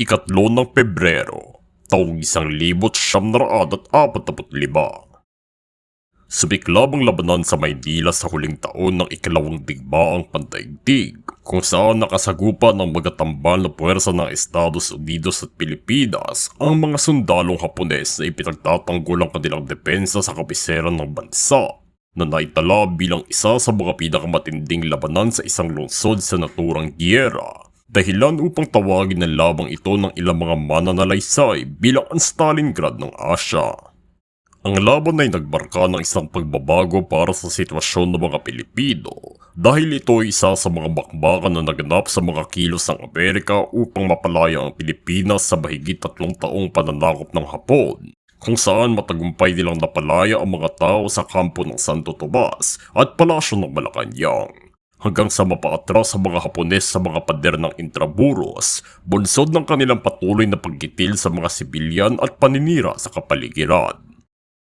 ikatlo ng Pebrero, taong isang libot siyam na raad at apat na lima. Sumiklab ang labanan sa Maynila sa huling taon ng ikalawang digmaang pandaigdig kung saan nakasagupa ng magatambal na puwersa ng Estados Unidos at Pilipinas ang mga sundalong Hapones na ipinagtatanggol ang kanilang depensa sa kapiseran ng bansa na naitala bilang isa sa mga pinakamatinding labanan sa isang lungsod sa naturang giyera dahilan upang tawagin ng labang ito ng ilang mga mananalaysay bilang ang Stalingrad ng Asya. Ang laban ay nagbarka ng isang pagbabago para sa sitwasyon ng mga Pilipino dahil ito ay isa sa mga bakbakan na naganap sa mga kilos ng Amerika upang mapalaya ang Pilipinas sa mahigit tatlong taong pananakop ng Hapon kung saan matagumpay nilang napalaya ang mga tao sa kampo ng Santo Tomas at palasyo ng Malacanang hanggang sa mapaatras sa mga Hapones sa mga pader ng Intramuros, bunsod ng kanilang patuloy na paggitil sa mga sibilyan at paninira sa kapaligiran.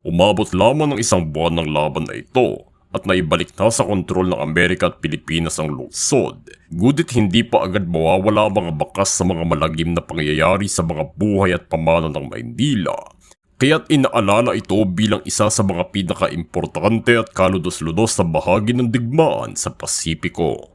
Umabot lamang ng isang buwan ng laban na ito at naibalik na sa kontrol ng Amerika at Pilipinas ang lungsod. Gudit hindi pa agad mawawala ang mga bakas sa mga malagim na pangyayari sa mga buhay at pamana ng Maynila. Kaya't inaalala ito bilang isa sa mga pinaka-importante at kaludos-ludos na bahagi ng digmaan sa Pasipiko.